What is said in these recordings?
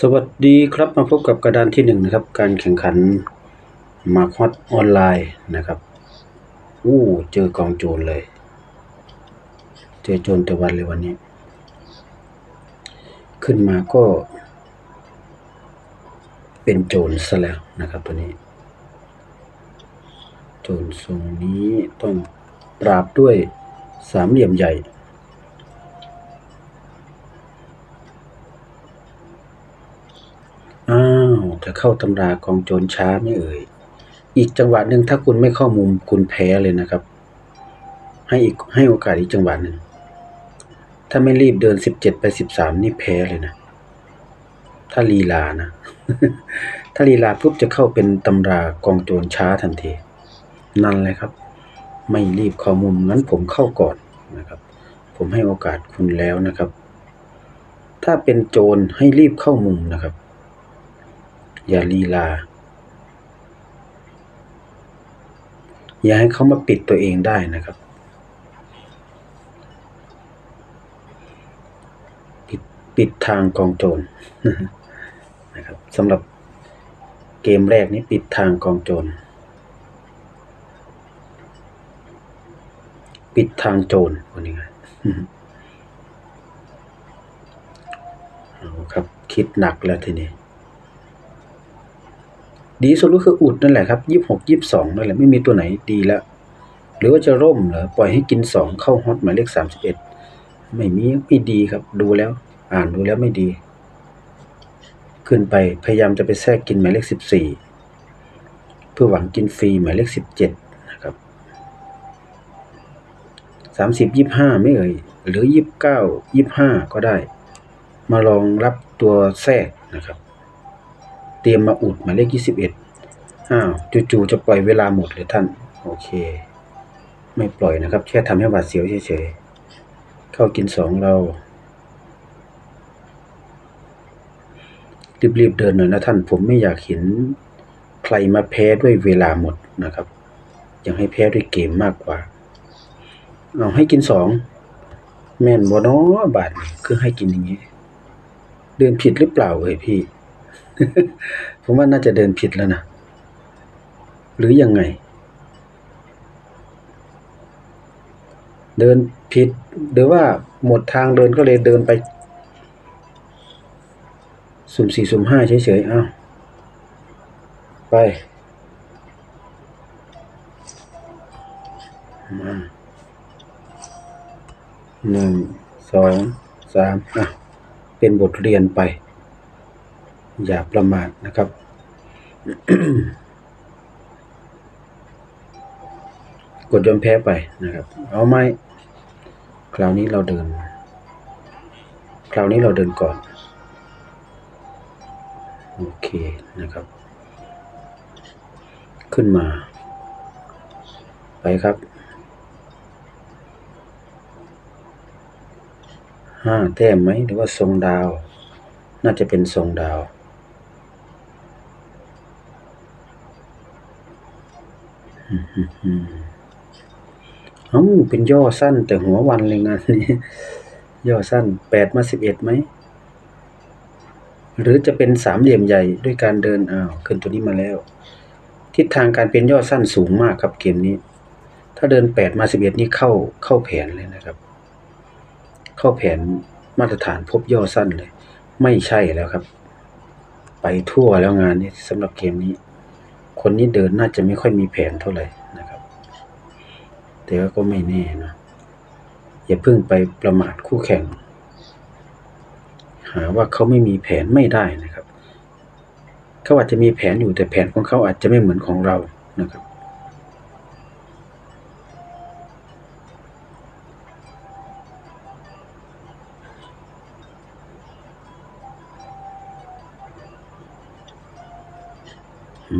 สวัสดีครับมาพบกับกระดานที่หนึ่งนะครับ การแข่งขันมาคอตออนไลน์นะครับอู้เจอกองโจรเลย เจอโจรแต่วันเลยวันนี้ ขึ้นมาก็ เป็นโจรซะแล้วนะครับตัวนี้ โจรทรงนี้ต้องปราบด้วยสามเหลี่ยมใหญ่ อ้าว จะเข้าตำรากองโจรช้าไม่เอ่ย อีกจังหวะหนึ่งถ้าคุณไม่เข้ามุมคุณแพ้เลยนะครับ ให้อีกให้โอกาสอีกจังหวะหนึ่ง ถ้าไม่รีบเดินสิบเจ็ดไปสิบสามนี่แพ้เลยนะ ถ้าลีลานะ ถ้าลีลาปุ๊บจะเข้าเป็นตำรากองโจรช้าทันที นั่นเลยครับ ไม่รีบเข้ามุมงั้นผมเข้าก่อนนะครับ ผมให้โอกาสคุณแล้วนะครับถ้าเป็นโจรให้รีบเข้ามุมนะครับ อย่าลีลา อย่าให้เขามาปิดตัวเองได้นะครับ ปิดปิดทางกองโจรนะครับสำหรับเกมแรกนี้ปิดทางกองโจรปิดทางโจรวันนี้ไงเอาครับ คิดหนักแล้วทีนี้ ดีสุดก็คืออุดนั่นแหละครับยี่หกยี่สองนั่นแหละไม่มีตัวไหนดีแล้ว หรือว่าจะร่มเหรอปล่อยให้กินสองเข้าฮอตหมายเลขสามสิบเอ็ดไม่มีไม่ดีครับ ดูแล้ว อ่านดูแล้วไม่ดี ขึ้นไปพยายามจะไปแทรกกินหมายเลขสิบสี่เพื่อหวังกินฟรีหมายเลขสิบเจ็ดนะครับสามสิบยี่ห้าไม่เอ่ยหรือยี่บเก้ายี่ห้าก็ได้ มาลองรับตัวแทรกนะครับ เตรียมมาอุดหมายเลขยี่สิบเอ็ดอ้าวจู่ๆจะปล่อยเวลาหมดเลยท่าน โอเค ไม่ปล่อยนะครับ แค่ทำให้หวาดเสียวเฉยๆ เข้ากินสองเรา รีบๆเดินหน่อยนะท่าน ผมไม่อยากเห็นใครมาแพ้ด้วยเวลาหมดนะครับ อยากให้แพ้ด้วยเกมมากกว่า เอาให้กินสองแม่นบ่นาะบาทคือให้กินอย่างนี้ เดินผิดหรือเปล่าเอ่ยพี่ ผมว่าน่าจะเดินผิดแล้วนะ หรือยังไง เดินผิด หรือว่าหมดทางเดินก็เลยเดินไป สุ่มสี่สุ่มห้าเฉยๆอ้าวไปมาหนึ่งสองสามอะ เป็นบทเรียนไป อย่าประมาทนะครับ กดยอมแพ้ไปนะครับ เอาไหมคราวนี้เราเดิน คราวนี้เราเดินก่อน โอเคนะครับ ขึ้นมา ไปครับห้าแต้มไหมหรือว่าทรงดาว น่าจะเป็นทรงดาว อืมอืมอืม เอ้าเป็นย่อสั้นแต่หัววันเลยงานนี้ย่อสั้นแปดมาสิบเอ็ดไหม หรือจะเป็นสามเหลี่ยมใหญ่ด้วยการเดินอ้าวขึ้นตัวนี้มาแล้ว ทิศทางการเป็นย่อสั้นสูงมากครับเกมนี้ ถ้าเดินแปดมาสิบเอ็ดนี่เข้าเข้าแผนเลยนะครับ เข้าแผนมาตรฐานพบย่อสั้นเลย ไม่ใช่แล้วครับ ไปทั่วแล้วงานนี้สำหรับเกมนี้ คนนี้เดินน่าจะไม่ค่อยมีแผนเท่าไหร่นะครับ แต่ว่าก็ไม่แน่นะอย่าเพิ่งไปประมาทคู่แข่ง หาว่าเขาไม่มีแผนไม่ได้นะครับ เขาอาจจะมีแผนอยู่แต่แผนของเขาอาจจะไม่เหมือนของเรานะครับ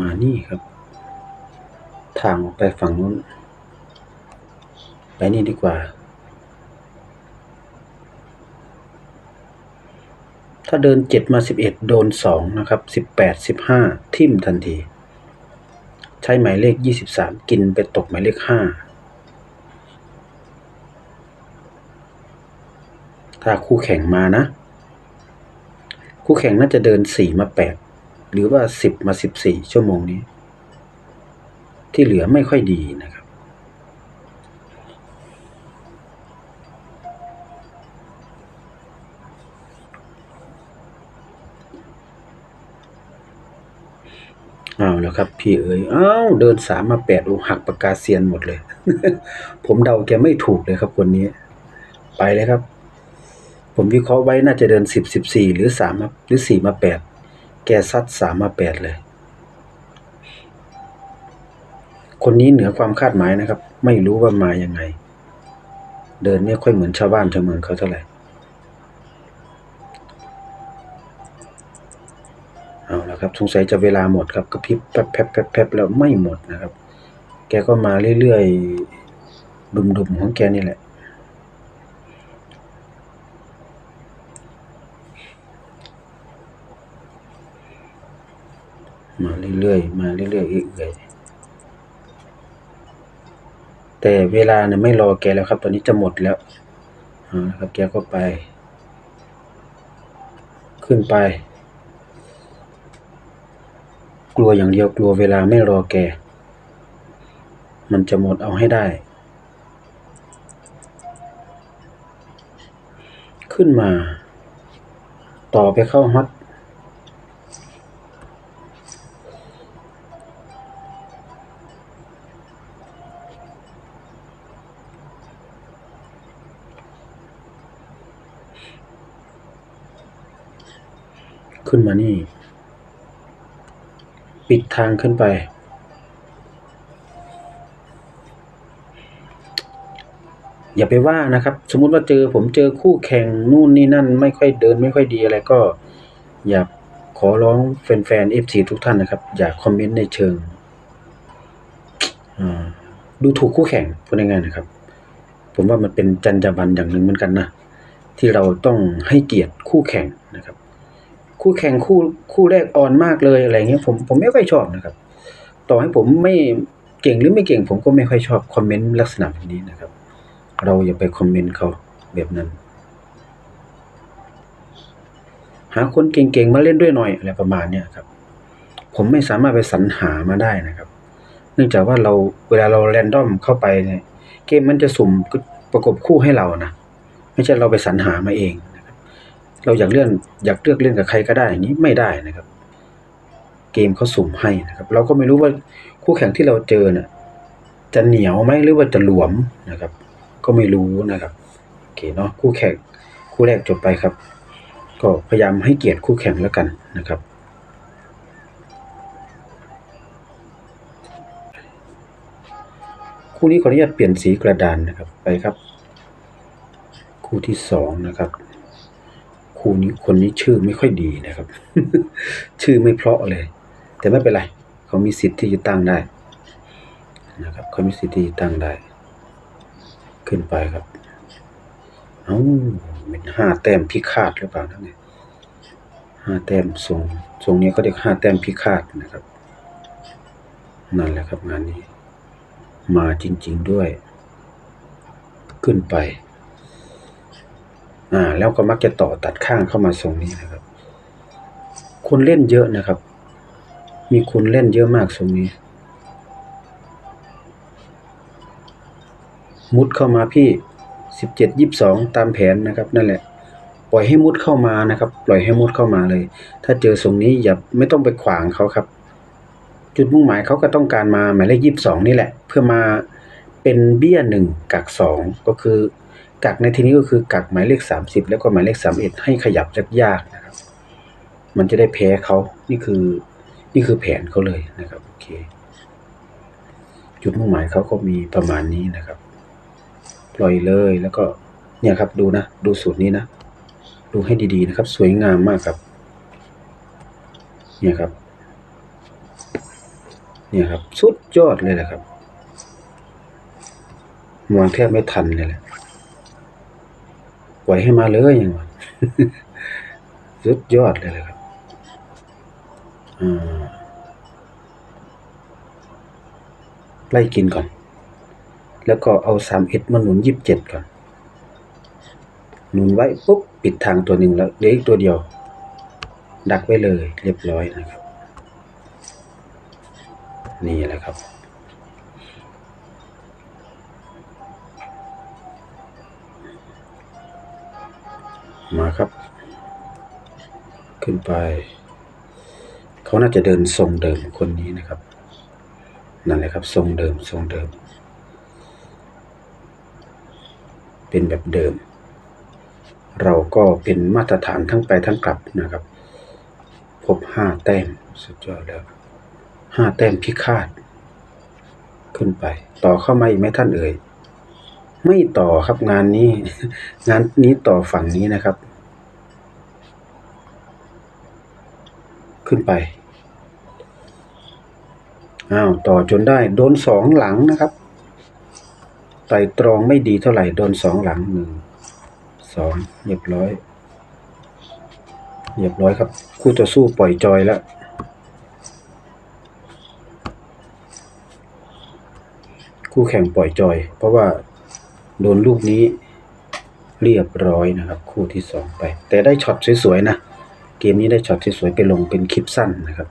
มานี่ครับ ทางไปฝั่งนู้น ไปนี่ดีกว่า ถ้าเดินเจ็ดมาสิบเอ็ดโดนสองนะครับสิบแปดสิบห้าทิ่มทันที ใช้หมายเลขยี่สิบสามกินไปตกหมายเลขห้าถ้าคู่แข่งมานะ คู่แข่งน่าจะเดินสี่มาแปด หรือว่าสิบมาสิบสี่ชั่วโมงนี้ ที่เหลือไม่ค่อยดีนะครับ เอาแล้วครับ พี่เอ๋ยอ้าวเดินสามมาแปดโอ้หักปากกาเซียนหมดเลย ผมเดาแกไม่ถูกเลยครับคนนี้ ไปเลยครับ ผมวิเคราะห์ไว้น่าจะเดินสิบสิบสี่หรือสามหรือสี่มาแปด แกซัดสามมาแปดเลย คนนี้เหนือความคาดหมายนะครับ ไม่รู้ว่ามายังไง เดินไม่ค่อยเหมือนชาวบ้านชาวเมืองเขาเท่าไหร่เอาละครับสงสัยจะเวลาหมดครับกระพริบแป๊บแป๊บแป๊บแป๊บแล้วไม่หมดนะครับ แกก็มาเรื่อยๆดุมๆของแกนี่แหละ มาเรื่อยๆ มา เรื่อยแต่เวลาเนี่ยไม่รอแกแล้วครับ ตอนนี้จะหมดแล้วเอาละครับแกก็ไป ขึ้นไป กลัวอย่างเดียวกลัวเวลาไม่รอแก มันจะหมดเอาให้ได้ ขึ้นมา ต่อไปเข้าฮอต มานี่ ปิดทางขึ้นไป อย่าไปว่านะครับ สมมุติว่าเจอผมเจอคู่แข่งนู่นนี่นั่น ไม่ค่อยเดินไม่ค่อยดีอะไรก็ อย่าขอร้องแฟนๆ FC ทุกท่านนะครับ อย่าคอมเมนต์ในเชิงดูถูกคู่แข่งพูดง่ายๆนะครับ ผมว่ามันเป็นจรรยาบรรณอย่างหนึ่งเหมือนกันนะที่เราต้องให้เกียรติคู่แข่ง คู่แข่งคู่คู่แรกอ่อนมากเลยอะไรเงี้ยผมผมไม่ค่อยชอบนะครับ ต่อให้ผมไม่เก่งหรือไม่เก่ง ผมก็ไม่ค่อยชอบคอมเมนต์ลักษณะแบบนี้นะครับ เราอย่าไปคอมเมนต์เขาแบบนั้น หาคนเก่งๆมาเล่นด้วยหน่อยอะไรประมาณเนี้ยครับ ผมไม่สามารถไปสรรหามาได้นะครับ เนื่องจากว่าเราเวลาเราแรนดอมเข้าไปเนี่ยเกมมันจะสุ่มประกบคู่ให้เรานะไม่ใช่เราไปสรรหามาเอง เราอยากเลื่อนอยากเลือกเล่นกับใครก็ได้อย่างนี้ไม่ได้นะครับ เกมเขาสุ่มให้นะครับ เราก็ไม่รู้ว่าคู่แข่งที่เราเจอเนี่ยจะเหนียวไหมหรือว่าจะหลวมนะครับ ก็ไม่รู้นะครับโอเคเนาะคู่แข่งคู่แรกจบไปครับ ก็พยายามให้เกียรติคู่แข่งแล้วกันนะครับคู่นี้ขออนุญาตเปลี่ยนสีกระดานนะครับไปครับ คู่ที่สองนะครับ คู่นี้คนนี้ชื่อไม่ค่อยดีนะครับ ชื่อไม่เพราะเลย แต่ไม่เป็นไร เขามีสิทธิ์ที่จะตั้งได้นะครับ เขามีสิทธิ์ที่จะตั้งได้ ขึ้นไปครับ เอ้าเป็นห้าแต้มพิฆาตหรือเปล่านะเนี่ยห้าแต้มทรงทรงนี้เขาเรียกห้าแต้มพิฆาตนะครับ นั่นแหละครับงานนี้ มาจริง ๆด้วย ขึ้นไป อ่าแล้วก็มักจะต่อตัดข้างเข้ามาทรงนี้นะครับ คนเล่นเยอะนะครับ มีคนเล่นเยอะมากทรงนี้ มุดเข้ามาพี่สิบเจ็ดยี่สิบสองตามแผนนะครับ นั่นแหละ ปล่อยให้มุดเข้ามานะครับ ปล่อยให้มุดเข้ามาเลย ถ้าเจอทรงนี้อย่าไม่ต้องไปขวางเขาครับ จุดมุ่งหมายเขาก็ต้องการมาหมายเลขยี่สิบสองนี่แหละ เพื่อมาเป็นเบี้ยหนึ่งกักสองก็คือ กักในที่นี้ก็คือกักหมายเลขสามสิบแล้วก็หมายเลขสามเอ็ดให้ขยับยากๆนะครับ มันจะได้แพ้เขานี่คือนี่คือแผนเขาเลยนะครับโอเค จุดมุ่งหมายเขาก็มีประมาณนี้นะครับ ปล่อยเลยแล้วก็เนี่ยครับดูนะดูสูตรนี้นะ ดูให้ดีๆนะครับ สวยงามมากครับ เนี่ยครับ เนี่ยครับ สุดยอดเลยแหละครับมองแทบไม่ทันเลยแหละ ปล่อยให้มาเลยอย่างวะสุดยอดเลยแหละครับอ่าไล่กินก่อน แล้วก็เอาสามเอ็ดมาหนุนยี่สิบเจ็ดก่อน หนุนไว้ปุ๊บปิดทางตัวหนึ่งแล้วเหลืออีกตัวเดียว ดักไว้เลย เรียบร้อยนะครับ นี่แหละครับ มาครับ ขึ้นไป เขาน่าจะเดินทรงเดิมคนนี้นะครับ นั่นแหละครับ ทรงเดิมทรงเดิม เป็นแบบเดิม เราก็เป็นมาตรฐานทั้งไปทั้งกลับนะครับ พบห้าแต้มสุดยอดแล้วห้าแต้มพิฆาต ขึ้นไป ต่อเข้ามาอีกไหมท่านเอ่ย ไม่ต่อครับงานนี้ งานนี้ต่อฝั่งนี้นะครับ ขึ้นไปอ้าวต่อจนได้ โดนสองหลังนะครับไต่ตรองไม่ดีเท่าไหร่โดนสองหลังหนึ่งสองเรียบร้อยเรียบร้อยครับ คู่ต่อสู้ปล่อยจอยแล้วคู่แข่งปล่อยจอย เพราะว่า โดนลูกนี้เรียบร้อยนะครับ คู่ที่สองไป แต่ได้ช็อตสวยๆนะเกมนี้ได้ช็อตสวยๆไปลงเป็นคลิปสั้นนะครับ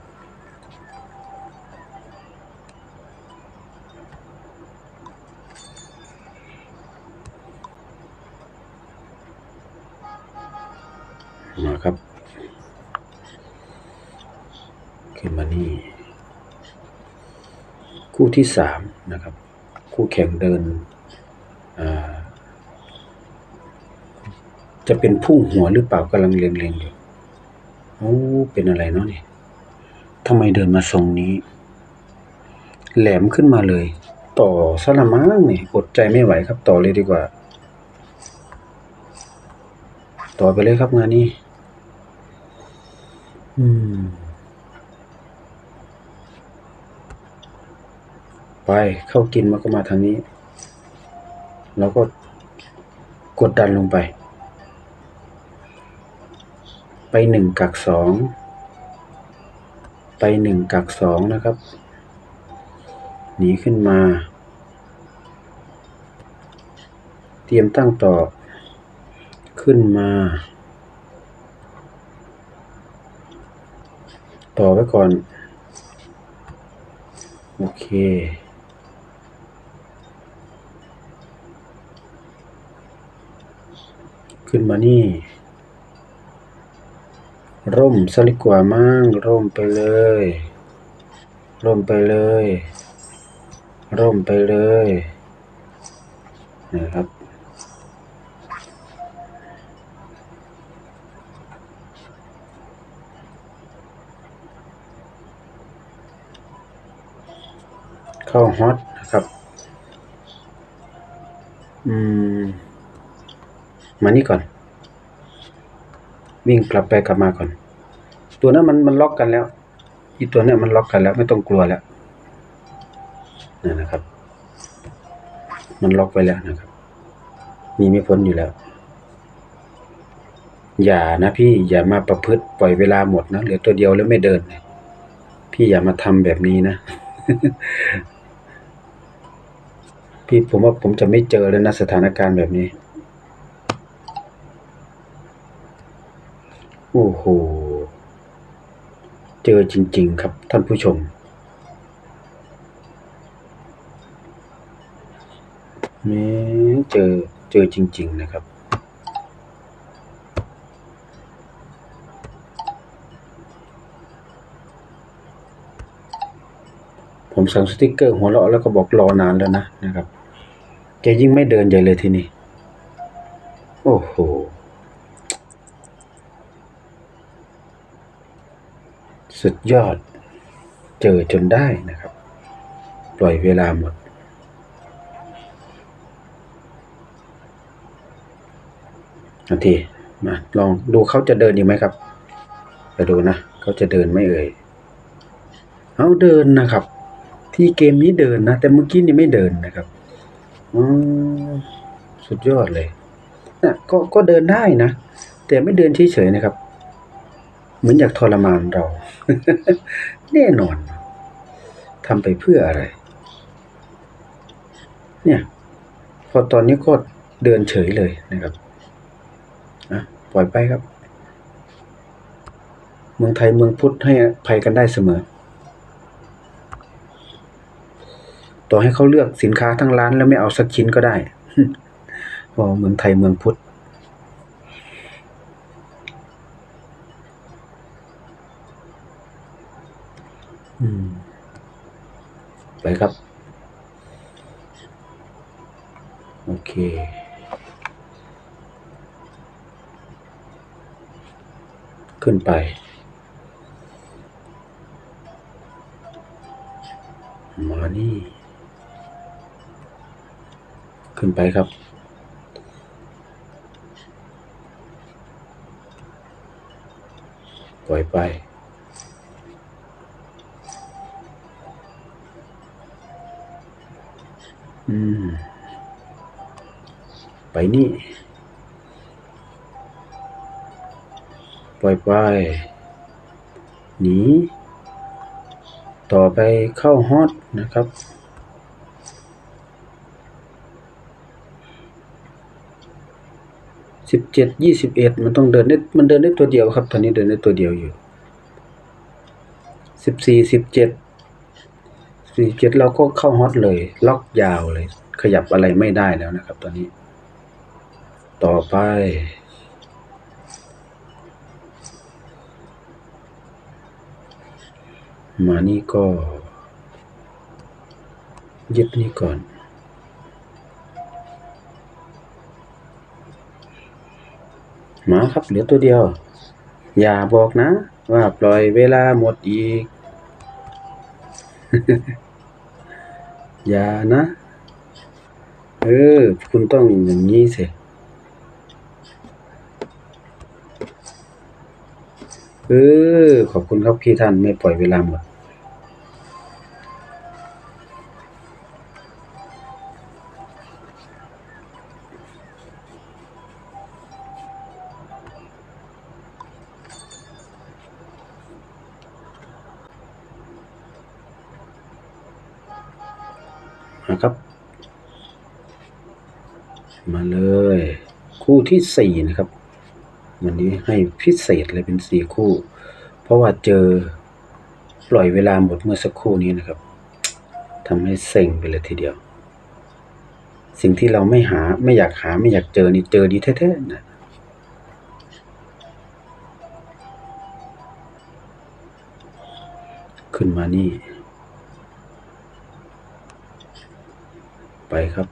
มาครับ ขึ้นมานี่ คู่ที่สามนะครับ คู่แข่งเดิน จะเป็นพุ่งหัวหรือเปล่ากำลังเล็งๆอยู่โอ้เป็นอะไรเนาะนี่ทำไมเดินมาทรงนี้ แหลมขึ้นมาเลย ต่อสละมั้งนี่อดใจไม่ไหวครับ ต่อเลยดีกว่า ต่อไปเลยครับงานนี้ อืม ไปเข้ากินมันก็มาทางนี้ แล้วก็กดดันลงไป ไปหนึ่งกักสองไปหนึ่งกักสองนะครับ หนีขึ้นมา เตรียมตั้งต่อ ขึ้นมา ต่อไว้ก่อน โอเค ขึ้นมานี่ ร่มซะดีกว่ามั่งร่มไปเลย ร่มไปเลย ร่มไปเลยนะครับเข้าฮอตนะครับ อืม มานี่ก่อน วิ่งกลับไปกลับมาก่อน ตัวนั้นมันมันล็อกกันแล้วอีตัวนี้มันล็อกกันแล้วไม่ต้องกลัวแล้วนั่นนะครับ มันล็อกไว้แล้วนะครับมีไม่พ้นอยู่แล้ว อย่านะพี่อย่ามาประพฤติปล่อยเวลาหมดนะเหลือตัวเดียวแล้วไม่เดิน พี่อย่ามาทำแบบนี้นะ พี่ผมว่าผมจะไม่เจอแล้วนะสถานการณ์แบบนี้ โอ้โห เจอจริง ๆ ครับท่านผู้ชมนี่เจอเจอจริง ๆ นะครับ ผมสั่งสติกเกอร์หัวเราะแล้วก็บอกรอนานแล้วนะนะครับแกยิ่งไม่เดินใหญ่เลยทีนี้ โอ้โห สุดยอด เจอจนได้นะครับ ปล่อยเวลาหมด นาทีมาลองดูเขาจะเดินอีกไหมครับไปดูนะเขาจะเดินไม่เอ่ยเอาเดินนะครับ ที่เกมนี้เดินนะ แต่เมื่อกี้นี่ไม่เดินนะครับอืมสุดยอดเลยนะก็ก็เดินได้นะ แต่ไม่เดินเฉยๆนะครับ เหมือนอยากทรมานเรา แน่นอนทำไปเพื่ออะไร เนี่ย พอตอนนี้ก็เดินเฉยเลยนะครับอะปล่อยไปครับ เมืองไทยเมืองพุทธให้ภัยกันได้เสมอ ต่อให้เขาเลือกสินค้าทั้งร้านแล้วไม่เอาสักชิ้นก็ได้พราะเมืองไทยเมืองพุทธ ไป มานี่ ขึ้นไปครับ ปล่อยไปอืมไปนี่ ปล่อยไป หนี ต่อไปเข้าฮอตนะครับ สิบเจ็ดยี่สิบเอ็ดมันต้องเดินได้มันเดินได้ตัวเดียวครับ ตอนนี้เดินได้ตัวเดียวอยู่ สิบสี่สิบเจ็ดสี่เจ็ดเราก็เข้าฮอตเลย ล็อกยาวเลย ขยับอะไรไม่ได้แล้วนะครับ ตอนนี้ ต่อไป มานี่ก็ยึดนี่ก่อน มาครับเหลือตัวเดียว อย่าบอกนะ ว่าปล่อยเวลาหมดอีก อย่านะ เออ คุณต้องอย่างนี้สิ ออขอบคุณครับพี่ท่านไม่ปล่อยเวลาหมดมาครับ มาเลย คู่ที่สี่นะครับ วันนี้ให้พิเศษเลยเป็นสี่คู่ ราะว่าเจอปล่อยเวลาหมดเมื่อสักครู่นี้นะครับทำให้เซ็งไปเลยทีเดียว สิ่งที่เราไม่หาไม่อยากหาไม่อยากเจอนี่เจอดีแท้ๆนะขึ้นมานี่ ไปครับ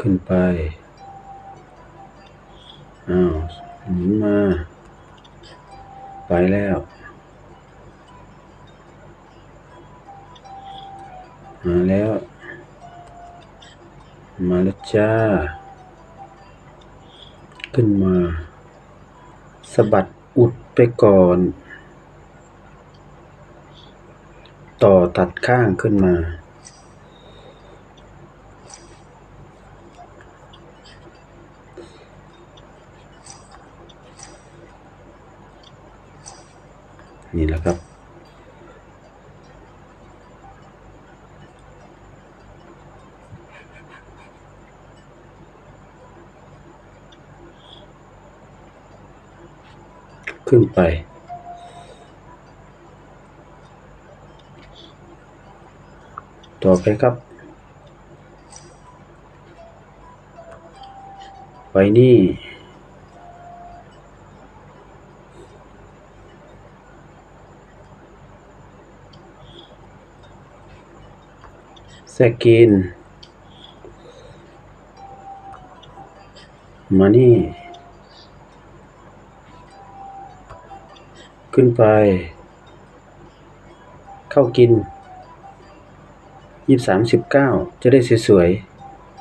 ขึ้นไป อ้าวหมุนมา ไปแล้วมาแล้ว มาแล้วจ้า ขึ้นมาสะบัดอุดไปก่อน ต่อตัดข้างขึ้นมา นี่แหละครับ ขึ้นไปต่อไปครับ ไปนี่ แซกินมานี่ ขึ้นไป เข้ากินยี่สามสิบเก้าจะได้สวย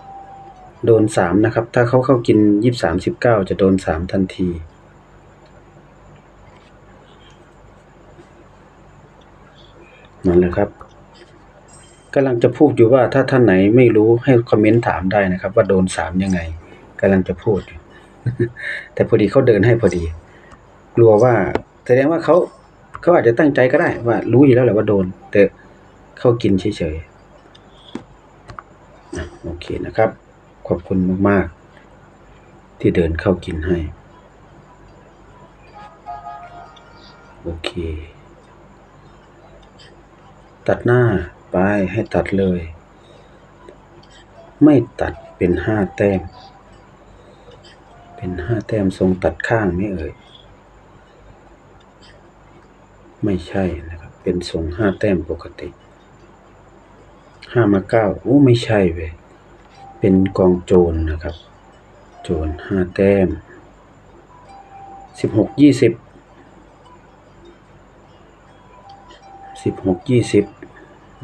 ๆ โดนสามนะครับ ถ้าเขาเข้ากินยี่สามสิบเก้าจะโดนสามทันที นั่นแหละครับ กำลังจะพูดอยู่ว่าถ้าท่านไหนไม่รู้ให้คอมเมนต์ถามได้นะครับ ว่าโดนสามยังไงกำลังจะพูดอยู่แต่พอดีเขาเดินให้พอดี กลัวว่า แสดงว่าเขาเขาอาจจะตั้งใจก็ได้ว่า รู้อยู่แล้วแหละว่าโดน แต่เข้ากินเฉยๆโอเคนะครับ ขอบคุณมากๆ ที่เดินเข้ากินให้ โอเค ตัดหน้า ไปให้ตัดเลย ไม่ตัดเป็นห้าแต้ม เป็นห้าแต้มทรงตัดข้างไม่เอ่ย ไม่ใช่นะครับ เป็นทรงห้าแต้มปกติห้ามาเก้าโอ้ไม่ใช่เว้ยเป็นกองโจรนะครับ โจรห้าแต้มสิบหกยี่สิบสิบหกยี่สิบ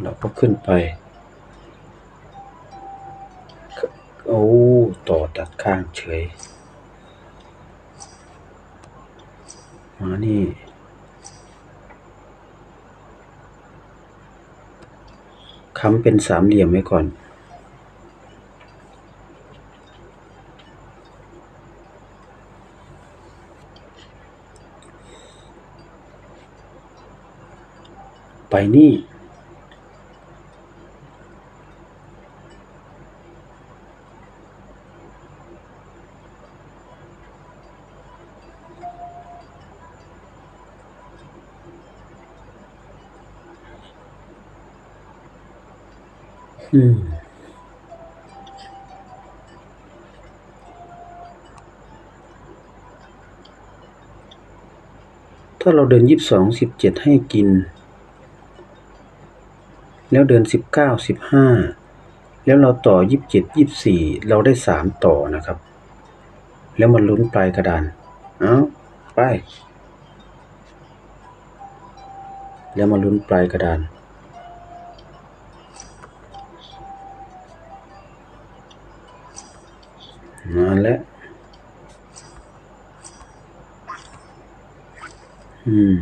เราก็ขึ้นไป โอ้ ต่อตัดข้างเฉย มานี่ ค้ำเป็นสามเหลี่ยมไว้ก่อนไปนี่ อืมถ้าเราเดินยี่สิบสองสิบเจ็ดให้กิน แล้วเดินสิบเก้าสิบห้าแล้วเราต่อยี่สิบเจ็ดยี่สิบสี่เราได้สามต่อนะครับ แล้วมันลุ้นปลายกระดานเอาไป แล้วมาลุ้นปลายกระดาน มาแล้ว อืม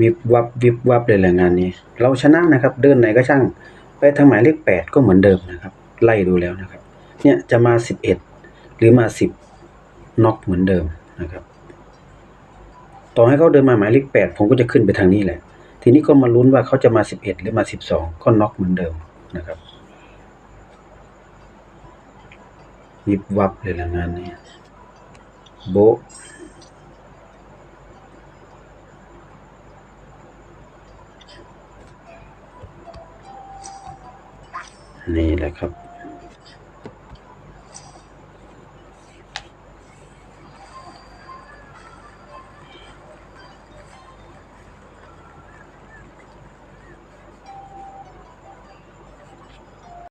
วิบวับวิบวับเลยแหละงานนี้ เราชนะนะครับ เดินไหนก็ช่าง ไปทางหมายเลขแปดก็เหมือนเดิมนะครับ ไล่ดูแล้วนะครับ เนี่ยจะมาสิบเอ็ดหรือมาสิบน็อกเหมือนเดิมนะครับ ต่อให้เขาเดินมาหมายเลขแปดผมก็จะขึ้นไปทางนี้แหละ ทีนี้ก็มาลุ้นว่าเขาจะมาสิบเอ็ดหรือมาสิบสองก็น็อกเหมือนเดิมนะครับ วิบวับเลยละงานนี้โบนี่แหละครับ